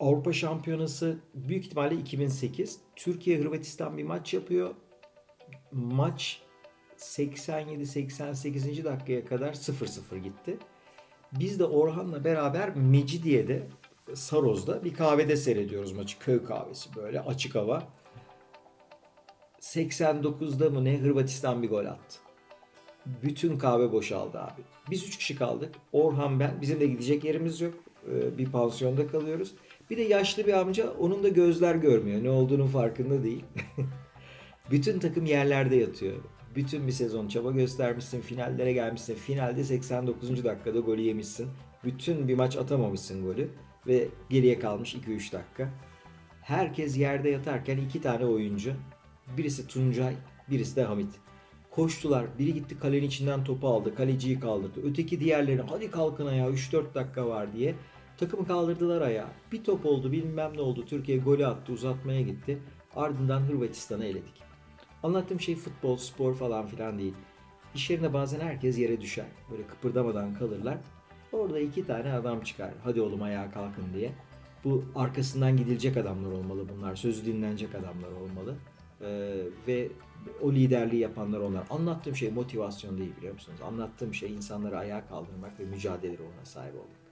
Avrupa Şampiyonası büyük ihtimalle 2008. Türkiye Hırvatistan bir maç yapıyor. Maç 87-88. dakikaya kadar 0-0 gitti. Biz de Orhan'la beraber Mecidiye'de Saroz'da bir kahvede seyrediyoruz maçı. Köy kahvesi böyle açık hava. 89'da mı ne Hırvatistan bir gol attı. Bütün kahve boşaldı abi. Biz üç kişi kaldık. Orhan ben. Bizim de gidecek yerimiz yok. Ee, Bir pansiyonda kalıyoruz. Bir de yaşlı bir amca. Onun da gözler görmüyor. Ne olduğunun farkında değil. Bütün takım yerlerde yatıyor. Bütün bir sezon çaba göstermişsin. Finallere gelmişsin. Finalde 89. dakikada golü yemişsin. Bütün bir maç atamamışsın golü. Ve geriye kalmış 2-3 dakika. Herkes yerde yatarken iki tane oyuncu. Birisi Tuncay, birisi de Hamit. Koştular. Biri gitti kalenin içinden topu aldı. Kaleciyi kaldırdı. Öteki diğerleri hadi kalkın ayağa 3-4 dakika var diye. Takımı kaldırdılar ayağa. Bir top oldu bilmem ne oldu. Türkiye golü attı uzatmaya gitti. Ardından Hırvatistan'ı eledik. Anlattığım şey futbol, spor falan filan değil. İş yerinde bazen herkes yere düşer. Böyle kıpırdamadan kalırlar. Orada iki tane adam çıkar. Hadi oğlum ayağa kalkın diye. Bu arkasından gidilecek adamlar olmalı bunlar. Sözü dinlenecek adamlar olmalı. Ee, ve o liderliği yapanlar onlar. Anlattığım şey motivasyon değil biliyor musunuz? Anlattığım şey insanları ayağa kaldırmak ve mücadele ruhuna sahip olmak.